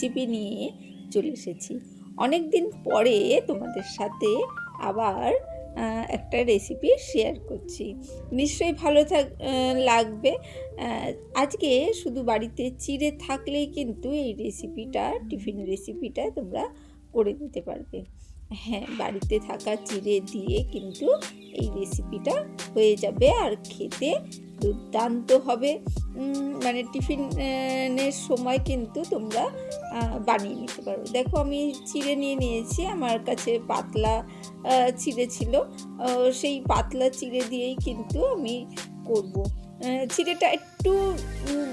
Recipe নিয়ে চলে এসেছি। অনেক দিন পরে তোমাদের সাথে আবার একটা রেসিপি শেয়ার করছি। নিশ্চয়ই ভালো থাক লাগবে। আজকে শুধু বাড়িতে চিড়ে থাকলেই কিন্তু এই রেসিপিটা, টিফিন রেসিপিটা তোমরা করে নিতে পারবে। হ্যাঁ বাড়িতে থাকা চিড়ে দিয়ে কিন্তু এই রেসিপিটা হয়ে যাবে আর খেতে দুর্দান্ত হবে। মানে টিফিনের সময় কিন্তু তোমরা বানিয়ে নিতে পারো। দেখো, আমি চিড়ে নিয়ে নিয়েছি। আমার কাছে পাতলা চিড়ে ছিল। সেই পাতলা চিড়ে দিয়েই কিন্তু আমি করব। চিড়েটা একটু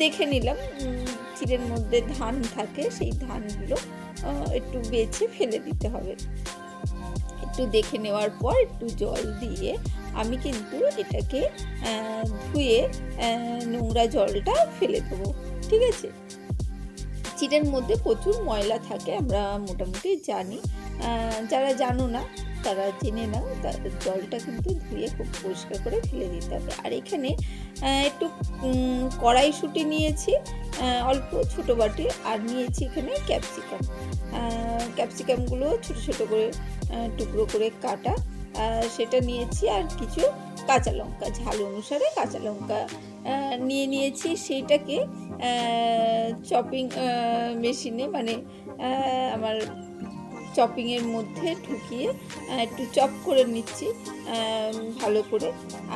দেখে নিলাম। চিড়ের মধ্যে ধান থাকে, সেই ধানগুলো একটু বেছে ফেলে দিতে হবে। একটু দেখে নেওয়ার পর একটু জল দিয়ে আমি কিন্তু এটাকে ধুয়ে নোংরা জলটা ফেলে দেবো, ঠিক আছে? চিড়ের মধ্যে প্রচুর ময়লা থাকে, আমরা মোটামুটি জানি। যারা জানো না, তারা জেনে নাও জলটা কিন্তু ধুয়ে খুব পরিষ্কার করে ফেলে দিতে হবে। আর এখানে একটু কড়াইশুঁটি নিয়েছি অল্প ছোটো বাটি, আর নিয়েছি এখানে ক্যাপসিকাম। ক্যাপসিকামগুলো ছোটো ছোটো করে টুকরো করে কাটা সেটা নিয়েছি আর কিছু কাঁচা লঙ্কা, ঝাল অনুসারে কাঁচা লঙ্কা নিয়ে নিয়েছি। সেইটাকে চপিং মেশিনে মানে আমার চপিংয়ের মধ্যে ঢুকিয়ে একটু চপ করে নিচ্ছি ভালো করে।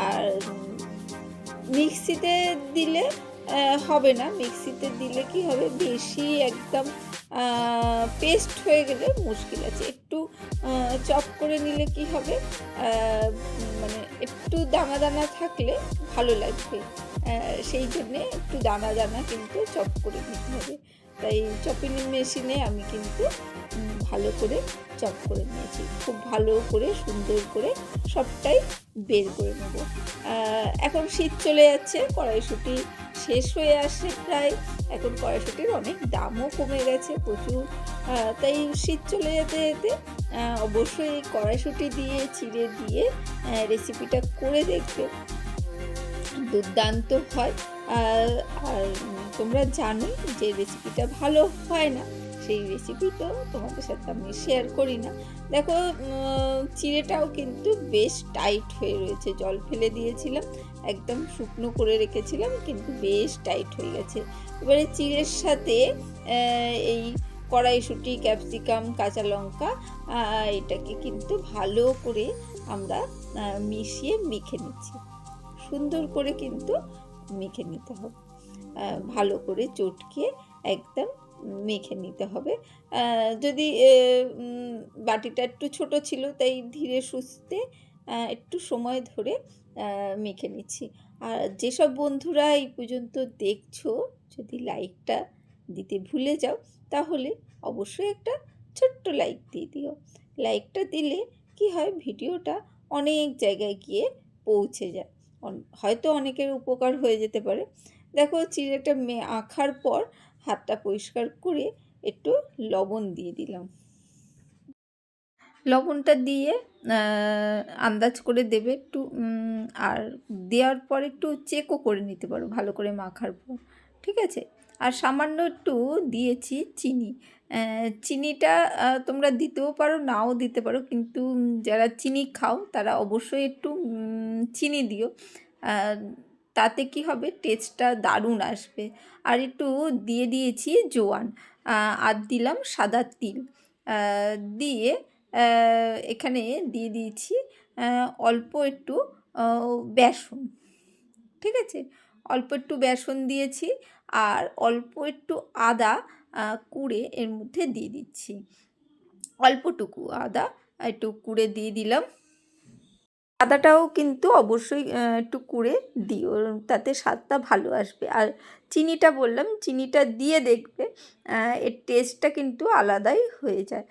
আর মিক্সিতে দিলে হবে না। মিক্সিতে দিলে কি হবে? বেশি একদম পেস্ট হয়ে গেলে মুশকিল আছে। একটু চপ করে নিলে কি হবে? মানে একটু দানা দানা থাকলে ভালো লাগবে। সেই জন্যে একটু দানা দানা কিন্তু চপ করে নিতে হবে। তাই চপিং মেশিনে আমি কিন্তু ভালো করে চপ করে নিয়েছি। খুব ভালো করে, সুন্দর করে সবটাই বের করে নেব। এখন শীত চলে যাচ্ছে, কড়াইশুঁটি শেষ হয়ে আসছে প্রায়। এখন কড়াইশুঁটির অনেক দামও কমে গেছে প্রচুর। তাই শীত চলে যেতে যেতে অবশ্যই কড়াইশুঁটি দিয়ে, চিড়ে দিয়ে রেসিপিটা করে দেখবে। দুর্দান্ত হয়। আর তোমরা জানো যে রেসিপিটা ভালো হয় না। সেই রেসিপি তো তোমাদের সাথে আমি শেয়ার করি না। দেখো চিড়েটাও কিন্তু বেশ টাইট হয়ে রয়েছে। জল ফেলে দিয়েছিলাম, একদম শুকনো করে রেখেছিলাম, কিন্তু বেশ টাইট হয়ে গেছে। এবারে চিড়ের সাথে এই কড়াইশুঁটি ক্যাপসিকাম কাঁচা লঙ্কা এটাকে কিন্তু ভালো করে আমরা মিশিয়ে মেখে নিচ্ছি। সুন্দর করে কিন্তু মেখে নিতে হবে। ভালো করে চটকে একদম মেখে নিতে হবে। যদি বাটিটা একটু ছোট ছিল, তাই ধীরে সুস্থে একটু সময় ধরে মেখে নিচ্ছি। আর যেসব বন্ধুরা এই পর্যন্ত দেখছ, যদি লাইকটা দিতে ভুলে যাও, তাহলে অবশ্যই একটা ছোট্ট লাইক দিয়ে দিও। লাইকটা দিলে কি হয়, ভিডিওটা অনেক জায়গায় গিয়ে পৌঁছে যায়। হয়তো অনেকের উপকার হয়ে যেতে পারে। দেখো, চিড়েটা মে, আঁখার পর হাতটা পরিষ্কার করে একটু লবণ দিয়ে দিলাম। লবণটা দিয়ে আন্দাজ করে দেবে একটু আর দেওয়ার পর একটু চেকও করে নিতে পারো ভালো করে মাখার পর, ঠিক আছে? আর সামান্য একটু দিয়েছি চিনি। চিনিটা তোমরা দিতেও পারো, নাও দিতে পারো, কিন্তু যারা চিনি খাও তারা অবশ্যই একটু চিনি দিও। তাতে কি হবে? টেস্টটা দারুণ আসবে। আর একটু দিয়ে দিয়েছি জোয়ান। আর দিলাম সাদা তিল। দিয়ে এখানে দিয়ে দিয়েছি অল্প একটু বেসন। ঠিক আছে? অল্প একটু বেসন দিয়েছি আর অল্প একটু আদা কুড়ে এর মধ্যে দিয়ে দিচ্ছি। অল্পটুকু আদা একটু কুড়ে দিয়ে দিলাম। আদাটাও কিন্তু অবশ্যই একটু কুড়ে দিও তাতে স্বাদটা ভালো আসবে। আর চিনিটা বললাম চিনিটা দিয়ে দেখবে এর টেস্টটা কিন্তু আলাদাই হয়ে যায়।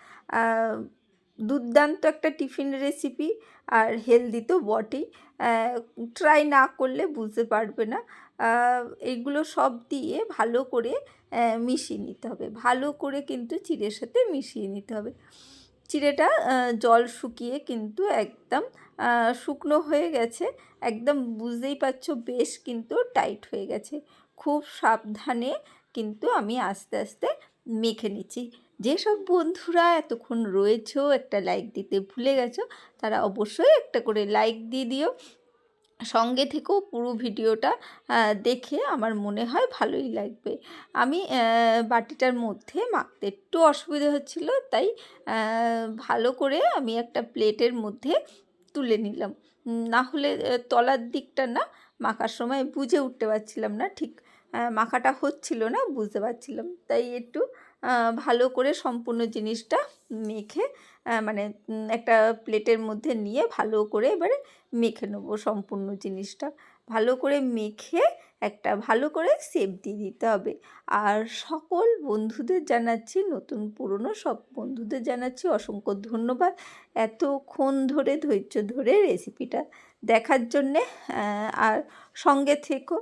দুর্দান্ত একটা টিফিন রেসিপি আর হেলদি তো বটেই। ট্রাই না করলে বুঝতে পারবে না। আহ, এইগুলো সব দিয়ে ভালো করে মিশিয়ে নিতে হবে। ভালো করে কিন্তু চিড়ের সাথে মিশিয়ে নিতে হবে। চিড়েটা জল শুকিয়ে কিন্তু একদম শুকনো হয়ে গেছে। একদম বুঝতেই পারছ বেশ কিন্তু টাইট হয়ে গেছে। খুব সাবধানে কিন্তু আমি আস্তে আস্তে মেখে নিচ্ছি। যেসব বন্ধুরা এতক্ষণ রয়েছো একটা লাইক দিতে ভুলে গেছো, তারা অবশ্যই একটা করে লাইক দিয়ে দিও। সঙ্গে থেকেও পুরো ভিডিওটা দেখে আমার মনে হয় ভালোই লাগবে। আমি বাটিটার মধ্যে মাখতে একটু অসুবিধা হচ্ছিল, তাই ভালো করে আমি একটা প্লেটের মধ্যে তুলে নিলাম। না হলে তলার দিকটা না মাখার সময় বুঝে উঠতে পারছিলাম না ঠিক। মাখাটা হচ্ছিল না, বুঝতে পারছিলাম। তাই একটু ভালো করে সম্পূর্ণ জিনিসটা মেখে মানে একটা প্লেটের মধ্যে নিয়ে ভালো করে এবারে মেখে নেব সম্পূর্ণ জিনিসটা। ভালো করে মেখে একটা ভালো করে সেপ দিয়ে দিতে হবে। আর সকল বন্ধুদের জানাচ্ছি, নতুন পুরনো সব বন্ধুদের জানাচ্ছি অসংখ্য ধন্যবাদ। এতক্ষণ ধরে, ধৈর্য ধরে রেসিপিটা দেখার জন্যে আর সঙ্গে থেকো।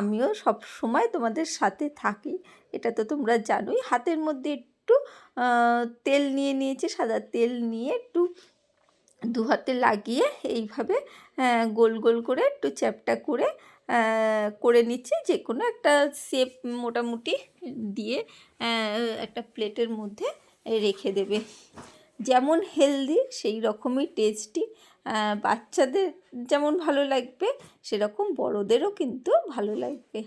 আমিও সব সময় তোমাদের সাথে থাকি। এটা তো তোমরা জানোই, হাতের মধ্যে একটু তেল নিয়ে নিয়েছি, সাদা তেল নিয়ে একটু দু হাতে লাগিয়ে এইভাবে গোল গোল করে একটু চ্যাপটা করে করে নিচ্ছি যে কোনো একটা শেপ মোটামুটি দিয়ে একটা প্লেটের মধ্যে রেখে দেবে। যেমন হেলদি সেই রকমই টেস্টি বাচ্চাদের যেমন ভালো লাগবে, সেরকম বড়োদেরও কিন্তু ভালো লাগবে।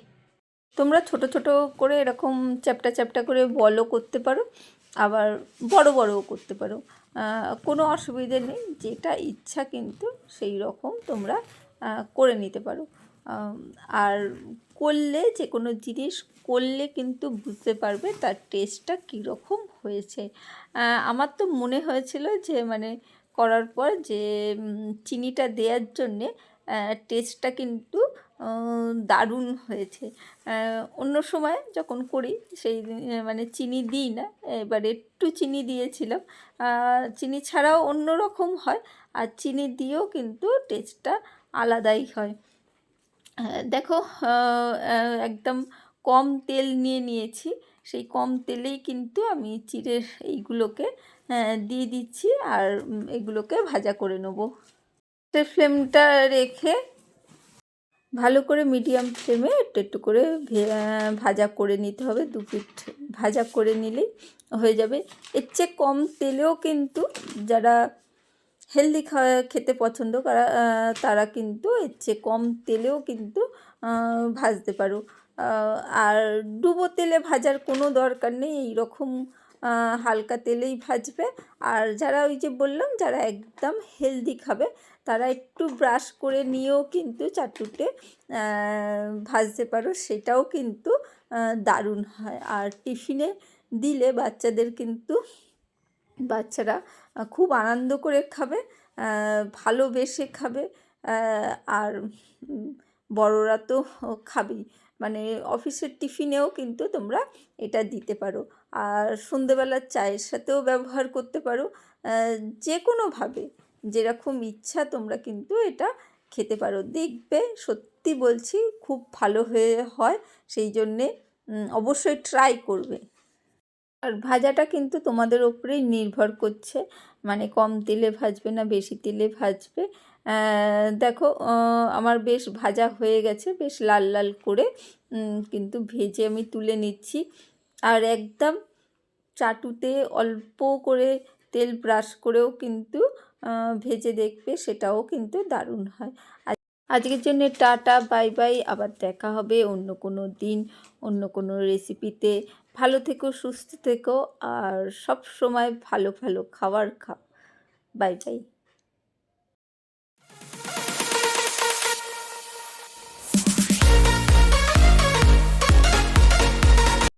তোমরা ছোট ছোট করে এরকম চ্যাপটা চ্যাপটা করে বলও করতে পারো, আবার বড় বড়ও করতে পারো। কোনো অসুবিধে নেই, যেটা ইচ্ছা কিন্তু সেই রকম তোমরা করে নিতে পারো। আর করলে যে কোনো জিনিস করলে কিন্তু বুঝতে পারবে তার টেস্টটা কীরকম হয়েছে। আমার তো মনে হয়েছিল যে মানে করার পর যে চিনিটা দেওয়ার জন্যে টেস্টটা কিন্তু দারুণ হয়েছে। অন্য সময় যখন করি, সেই মানে চিনি দিই না, এবার একটু চিনি দিয়েছিলাম। চিনি ছাড়াও অন্য রকম হয়, আর চিনি দিয়েও কিন্তু টেস্টটা আলাদাই হয়। দেখো আহ, আহ, একদম কম তেল নিয়ে নিয়েছি। সেই কম তেলেই কিন্তু আমি চিড়ের এইগুলোকে দিয়ে দিচ্ছি আর এগুলোকে ভাজা করে নেব। ফ্লেমটা রেখে ভালো করে মিডিয়াম ফ্লেমে একটু একটু করে ভাজা করে নিতে হবে। দু পিঠ ভাজা করে নিলেই হয়ে যাবে। এর চেয়ে কম তেলেও কিন্তু যারা হেলদি খাওয়া খেতে পছন্দ করা তারা কিন্তু এর চেয়ে কম তেলেও কিন্তু ভাজতে পারো। আর ডুবো তেলে ভাজার কোনো দরকার নেই, এইরকম হালকা তেলেই ভাজবে। আর যারা ওই যে বললাম, যারা একদম হেলদি খাবে, তারা একটু ব্রাশ করে নিয়েও কিন্তু চাটুটে ভাজতে পারো, সেটাও কিন্তু দারুণ হয়। আর টিফিনে দিলে বাচ্চাদের কিন্তু বাচ্চারা খুব আনন্দ করে খাবে ভালোবেসে খাবে আর বড়রা তো খাবেই। মানে অফিসের টিফিনেও কিন্তু তোমরা এটা দিতে পারো। আর সন্ধেবেলার চায়ের সাথেও ব্যবহার করতে পারো যে কোনোভাবে যেরকম ইচ্ছা তোমরা কিন্তু এটা খেতে পারো। দেখবে, সত্যি বলছি, খুব ভালো হয়ে হয়, সেই জন্যে অবশ্যই ট্রাই করবে। আর ভাজাটা কিন্তু তোমাদের ওপরেই নির্ভর করছে। মানে কম তেলে ভাজবে না, বেশি তেলে ভাজবে। দেখো আমার বেশ ভাজা হয়ে গেছে, বেশ লাল লাল করে। কিন্তু ভেজে আমি তুলে নিচ্ছি। আর একদম চাটুতে অল্প করে তেল ব্রাশ করেও কিন্তু ভেজে দেখবে, সেটাও কিন্তু দারুণ হয়। আজকের জন্য টাটা, বাই বাই। আবার দেখা হবে অন্য কোনো দিন, অন্য কোনো রেসিপিতে। ভালো থেকো, সুস্থ থেকো, আর সব সময় ভালো ভালো খাবার খাও বাই বাই।